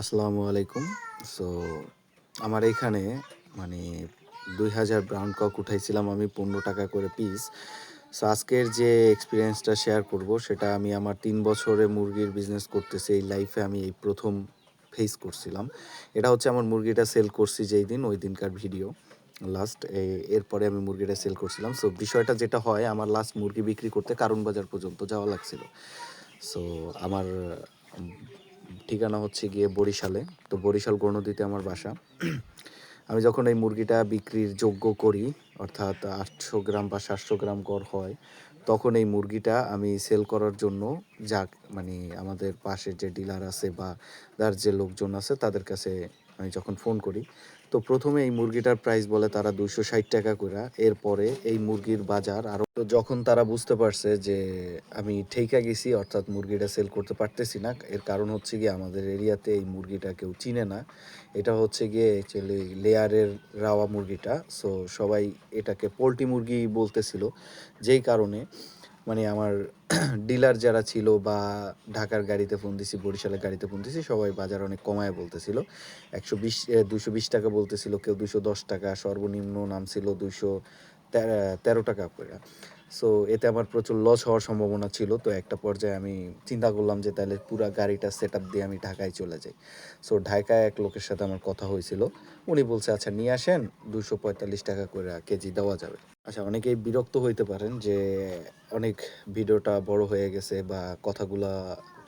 আসসালামু আলাইকুম। সো আমার এইখানে মানে দুই হাজার ব্রাউন কক উঠাইছিলাম আমি পনেরো টাকা করে পিস সো আজকের যে এক্সপিরিয়েন্সটা শেয়ার করব, সেটা আমি আমার তিন বছরে মুরগির বিজনেস করতেছি, এই লাইফে আমি এই প্রথম ফেস করছিলাম। এটা হচ্ছে আমার মুরগিটা সেল করছি যেই দিন, ওই দিনকার ভিডিও লাস্ট এরপরে আমি মুরগিটা সেল করছিলাম। সো বিষয়টা যেটা হয়, আমার লাস্ট মুরগি বিক্রি করতে কারণ বাজার পর্যন্ত যাওয়া লাগছিল। সো আমার ঠিকানা হচ্ছে গিয়ে বরিশালে। তো বরিশাল গণদিতে আমার বাসা। আমি যখন এই মুরগিটা বিক্রির যোগ্য করি, অর্থাৎ আটশো গ্রাম বা সাতশো গ্রাম কর হয়, তখন এই মুরগিটা আমি সেল করার জন্য যাক মানে আমাদের পাশে যে ডিলার আছে বা যার যে লোকজন আছে তাদের কাছে আমি যখন ফোন করি, তো প্রথমে এই মুরগিটার প্রাইস বলে তারা দুইশো ষাট টাকা করে এরপরে এই মুরগির বাজার আরও তো যখন তারা বুঝতে পারছে যে আমি ঠেকা গেছি, অর্থাৎ মুরগিটা সেল করতে পারতেছি না, এর কারণ হচ্ছে গিয়ে আমাদের এরিয়াতে এই মুরগিটা কেউ চিনে না। এটা হচ্ছে গিয়ে অ্যাকচুয়ালি লেয়ারের রাওয়া মুরগিটা সো সবাই এটাকে পোলট্রি মুরগি বলতেছিল, যেই কারণে মানে আমার ডিলার যারা ছিল বা ঢাকার গাড়িতে ফোন দিছি, বরিশালের গাড়িতে ফোন দিছি, সবাই বাজার অনেক কমায় বলতেছিল। একশো বিশ দুশো বিশ টাকা বলতেছিল, কেউ দুশো দশ টাকা, সর্বনিম্ন নাম ছিল দুশো তেরো টাকা করে। সো এতে আমার প্রচুর লস হওয়ার সম্ভাবনা ছিল। তো একটা পর্যায়ে আমি চিন্তা করলাম যে, তাহলে পুরো গাড়িটা সেট দিয়ে আমি ঢাকায় চলে যাই। সো ঢাকায় এক লোকের সাথে আমার কথা হয়েছিল। উনি বলছে আচ্ছা নিয়ে আসেন, দুশো পঁয়তাল্লিশ টাকা করে কেজি দেওয়া যাবে। আচ্ছা অনেকেই বিরক্ত হইতে পারেন যে অনেক ভিডিওটা বড় হয়ে গেছে বা কথাগুলা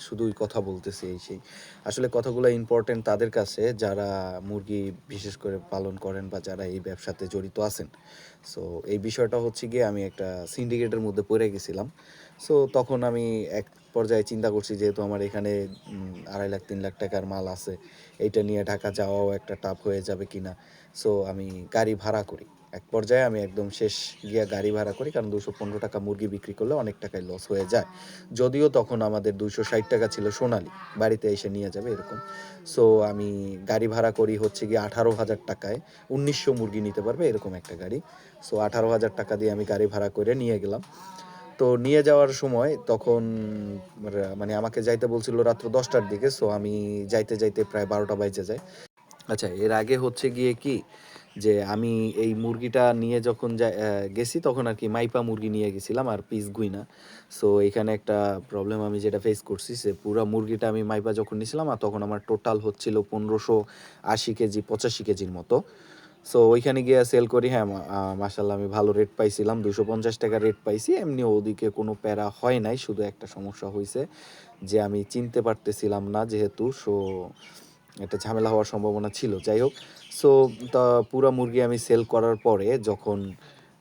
শুধুই কথা বলতেছি এই সেই। আসলে কথাগুলো ইম্পর্টেন্ট তাদের কাছে যারা মুরগি বিশেষ করে পালন করেন বা যারা এই ব্যবসাতে জড়িত আছেন। সো এই বিষয়টা হচ্ছে গিয়ে আমি একটা সিন্ডিকেটের মধ্যে পড়ে গেছিলাম। সো তখন আমি এক পর্যায়ে চিন্তা করছি যেহেতু আমার এখানে আড়াই লাখ, তিন লাখ টাকার মাল আছে, এইটা নিয়ে ঢাকা যাওয়াও একটা টাফ হয়ে যাবে কিনা। সো আমি গাড়ি ভাড়া করি। এক পর্যায়ে আমি একদম শেষ গিয়া গাড়ি ভাড়া করি, কারণ দুশো পনেরো টাকা মুরগি বিক্রি করলে অনেক টাকায় লস হয়ে যায়। যদিও তখন আমাদের দুশো ষাট টাকা ছিল সোনালি, বাড়িতে এসে নিয়ে যাবে এরকম। সো আমি গাড়ি ভাড়া করি হচ্ছে গিয়ে আঠারো হাজার টাকায়, উনিশশো মুরগি নিতে পারবে এরকম একটা গাড়ি। সো আঠারো হাজার টাকা দিয়ে আমি গাড়ি ভাড়া করে নিয়ে গেলাম। তো নিয়ে যাওয়ার সময় তখন মানে আমাকে যাইতে বলছিল রাত্র দশটার দিকে সো আমি যাইতে যাইতে প্রায় বারোটা বাইজে যায়। আচ্ছা এর আগে হচ্ছে গিয়ে কি যে আমি এই মুরগিটা নিয়ে যখন গেছি তখন আর কি মাইপা মুরগি নিয়ে গেছিলাম আর পিস গুইনা। সো এখানে একটা প্রবলেম আমি যেটা ফেস করছি সে পুরো মুরগিটা আমি মাইপা যখন নিয়েছিলাম আর তখন আমার টোটাল হচ্ছিল পনেরোশো আশি কেজি, পঁচাশি কেজির মতো। সো ওইখানে গিয়ে সেল করি হ্যাঁ মাসাল্লাহ আমি ভালো রেট পাইছিলাম দুশো পঞ্চাশ টাকা রেট পাইছি। এমনি ওদিকে কোনো প্যারা হয় নাই, শুধু একটা সমস্যা হয়েছে যে আমি চিনতে পারতেছিলাম না যেহেতু। সো একটা ঝামেলা হওয়ার সম্ভাবনা ছিল। যাই হোক সো তা পুরা মুরগি আমি সেল করার পরে যখন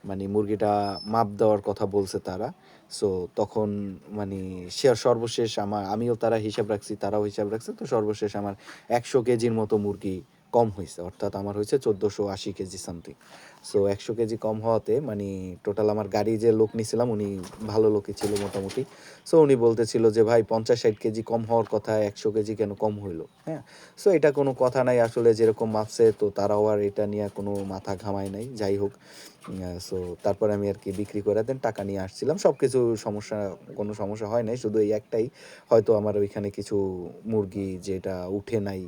মানে মুরগিটা মাপ দেওয়ার কথা বলছে তারা সো তখন মানে সে সর্বশেষ আমার, আমিও তারা হিসাব রাখছি, তারাও হিসাব রাখছে, তো সর্বশেষ আমার একশো কেজির মতো মুরগি কম হয়েছে। অর্থাৎ আমার হয়েছে চোদ্দোশো আশি কেজি সামথিং সো একশো কেজি কম হওয়াতে মানে টোটাল আমার গাড়ি যে লোক নিয়েছিলাম, উনি ভালো লোকই ছিল মোটামুটি। সো উনি বলতেছিল যে, ভাই, পঞ্চাশ ষাট কেজি কম হওয়ার কথা, একশো কেজি কেন কম হইল? হ্যাঁ? সো এটা কোনো কথা নাই। আসলে যেরকম মাপছে তো তারাও আর এটা নিয়ে কোনো মাথা ঘামায় নাই। যাই হোক সো তারপরে আমি আর কি বিক্রি করে দেন, টাকা নিয়ে আসছিলাম। সব কিছু সমস্যা, কোনো সমস্যা হয় নাই। শুধু এই একটাই। হয়তো আমার ওইখানে কিছু মুরগি যেটা উঠে নাই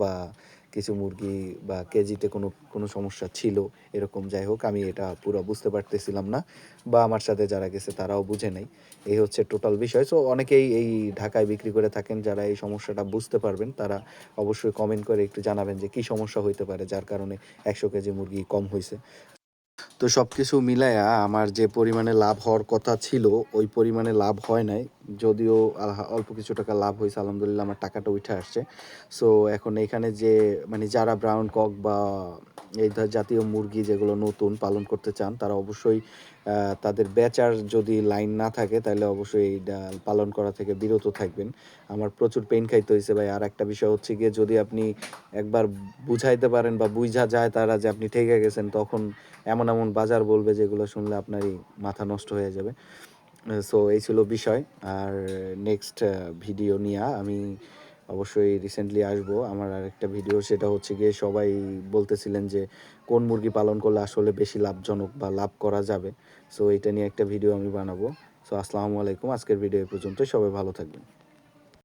বা কিছু মুরগি বা কেজিতে কোনো কোনো সমস্যা ছিল, এরকম যাই হোক, আমি এটা পুরো বুঝতে পারতেছিলাম না। বা আমার সাথে যারা গেছে তারাও বুঝে নাই। এই হচ্ছে টোটাল বিষয়। সো অনেকেই এই ঢাকায় বিক্রি করে থাকেন, যারা এই সমস্যাটা বুঝতে পারবেন, তারা অবশ্যই কমেন্ট করে একটু জানাবেন যে কী সমস্যা হইতে পারে, যার কারণে একশো কেজি মুরগি কম হয়েছে তো সব কিছু মিলায়া আমার যে পরিমাণে লাভ হওয়ার কথা ছিল, ওই পরিমাণে লাভ হয় নাই। যদিও অল্প কিছু টাকা লাভ হয়েছে, আলহামদুলিল্লাহ আমার টাকাটা উঠে আসছে। সো এখন এখানে যে মানে যারা ব্রাউন কক বা এই ধর জাতীয় মুরগি যেগুলো নতুন পালন করতে চান, তারা অবশ্যই তাদের বেচার যদি লাইন না থাকে, তাহলে অবশ্যই পালন করা থেকে বিরত থাকবেন। আমার প্রচুর পেন খাইতে হয়েছে ভাই। আর একটা বিষয় হচ্ছে গিয়ে, যদি আপনি একবার বুঝাইতে পারেন বা বুঝা যায় তারা যে আপনি ঠেকে গেছেন, তখন এমন এমন বাজার বলবে যেগুলো শুনলে আপনারই মাথা নষ্ট হয়ে যাবে। সো এই ছিল বিষয়। আর নেক্সট ভিডিও নিয়ে আমি অবশ্যই রিসেন্টলি আসব। আমার আরেকটা ভিডিও সেটা হচ্ছে গিয়ে সবাই বলতেছিলেন যে, কোন মুরগি পালন করলে আসলে বেশি লাভজনক বা লাভ করা যাবে? সো এটা নিয়ে একটা ভিডিও আমি বানাবো। সো আসসালামু আলাইকুম। আজকের ভিডিও পর্যন্ত সবাই ভালো থাকবেন।